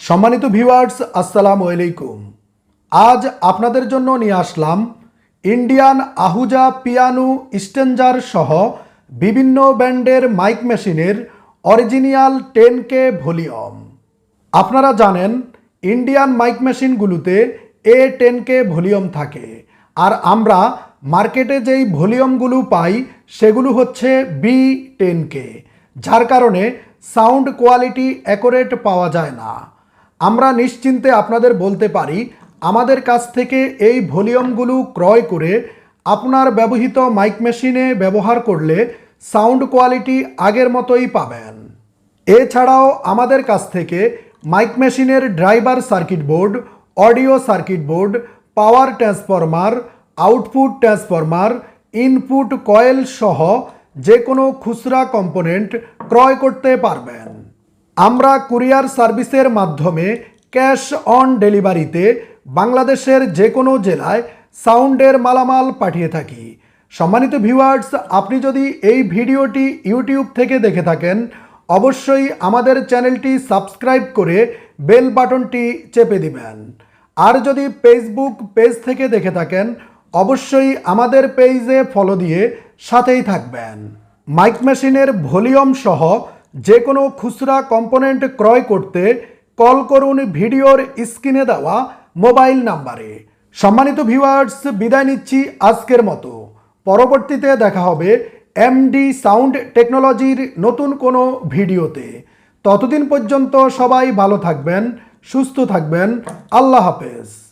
সম্মানিত ভিউয়ার্স, আসসালামু আলাইকুম। আজ আপনাদের জন্য নিয়ে আসলাম ইন্ডিয়ান আহুজা পিয়ানো স্টেঞ্জার সহ বিভিন্ন ব্র্যান্ডের মাইক মেশিনের অরিজিনিয়াল টেন কে ভলিউম। আপনারা জানেন, ইন্ডিয়ান মাইক মেশিনগুলোতে এ টেন কে ভলিউম থাকে। আর আমরা মার্কেটে যেই ভলিউমগুলো পাই, সেগুলো হচ্ছে বি টেন কে, যার কারণে সাউন্ড কোয়ালিটি অ্যাকোরেট পাওয়া যায় না। আমরা নিশ্চিন্তে আপনাদের বলতে পারি, আমাদের কাছ থেকে এই ভলিউমগুলো ক্রয় করে আপনার ব্যবহৃত মাইক মেশিনে ব্যবহার করলে সাউন্ড কোয়ালিটি আগের মতোই পাবেন। এছাড়াও আমাদের কাছ থেকে মাইক মেশিনের driver circuit board, audio circuit board, power transformer, output transformer, input coil সহ যে কোনো খুচরা কম্পোনেন্ট ক্রয় করতে পারবেন। আমরা কুরিয়ার সার্ভিসের মাধ্যমে ক্যাশ অন ডেলিভারিতে বাংলাদেশের যে কোনো জেলায় সাউন্ডের মালামাল পাঠিয়ে থাকি। সম্মানিত ভিউয়ার্স, আপনি যদি এই ভিডিওটি ইউটিউব থেকে দেখে থাকেন, অবশ্যই আমাদের চ্যানেলটি সাবস্ক্রাইব করে বেল বাটনটি চেপে দিবেন। আর যদি ফেসবুক পেজ থেকে দেখে থাকেন, অবশ্যই আমাদের পেজে ফলো দিয়ে সাথেই থাকবেন। মাইক মেশিনের ভলিউম সহ যে কোনো খুচরা কম্পোনেন্ট ক্রয় করতে কল করুন ভিডিওর স্ক্রিনে দেওয়া মোবাইল নাম্বারে। সম্মানিত ভিউয়ার্স, বিদায় নিচ্ছি আজকের মতো। পরবর্তীতে দেখা হবে এমডি সাউন্ড টেকনোলজির নতুন কোনো ভিডিওতে। ততদিন পর্যন্ত সবাই ভালো থাকবেন, সুস্থ থাকবেন। আল্লাহ হাফেজ।